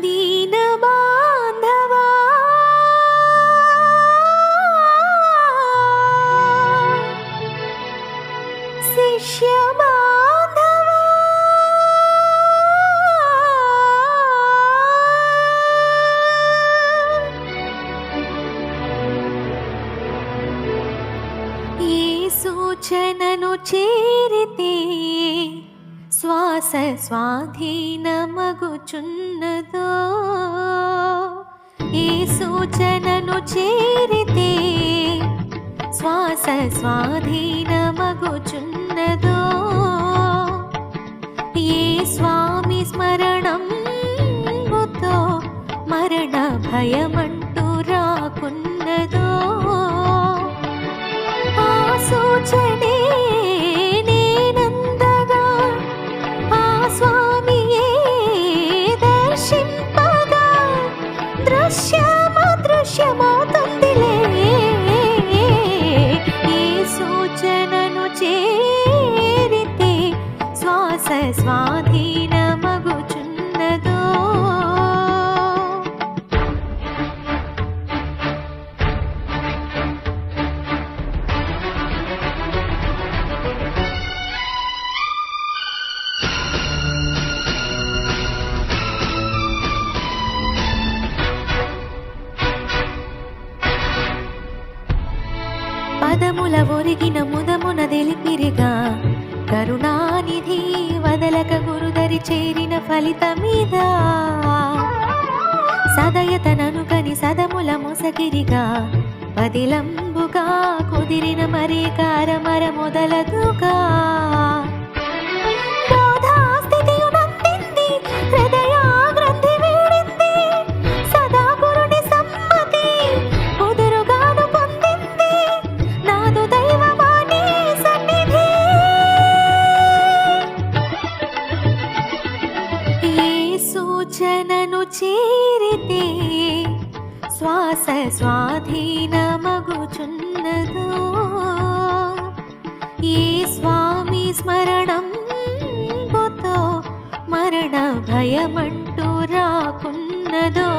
దీన బాంధవా శిష్య బాంధవా ఏ సూచనను చేరితే శ్వాస స్వాధీనమగుచున్నదో. ఈ సూచనను చేరితే శ్వాస స్వాధీనమగుచున్నదో. ఏ స్వామి స్మరణం మరణ భయమంటూ రాకున్నదో. ఆ సూచనే పదముల ఒరిగిన ముదమున తెలిపిరిగా. కరుణానిధి వదలక గురుదరి చేరిన ఫలితమీద. సదయతనను కని సదముల ముసగిరిగా. పదిలంబుగా కుదిరిన మరీ కారమర మొదలదుగా. సూచనను చేరితే శ్వాస స్వాధీనమగుచున్నదో. ఈ స్వామి స్మరణం బుతో మరణ భయమంటూ రాకున్నదో.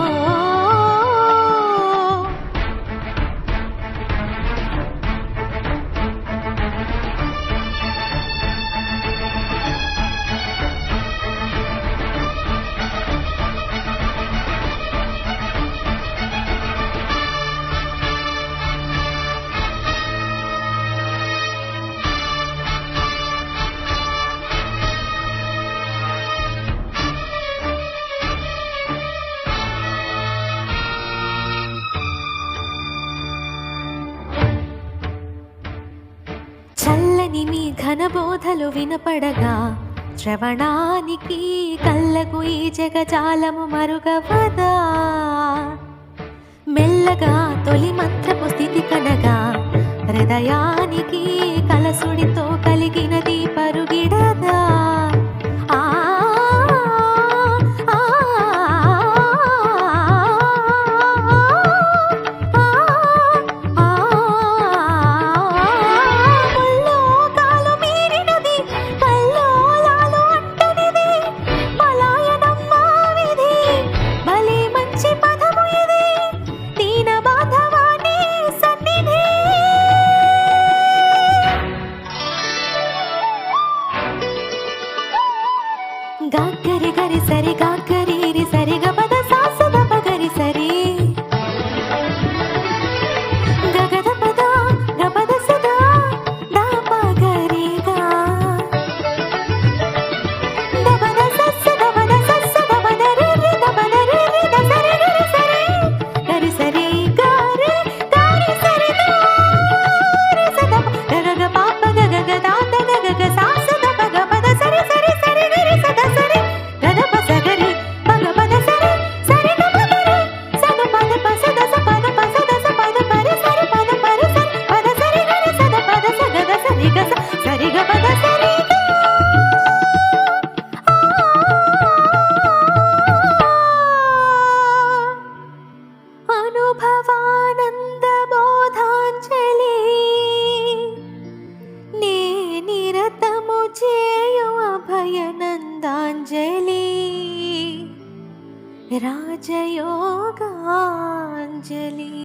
చల్లని మీ వినపడగా శ్రవణానికి కళ్ళకు ఈ జగజాలము మరుగవదా? మెల్లగా తొలి गा करे करे सरे गा करे राजयोगाञ्जलि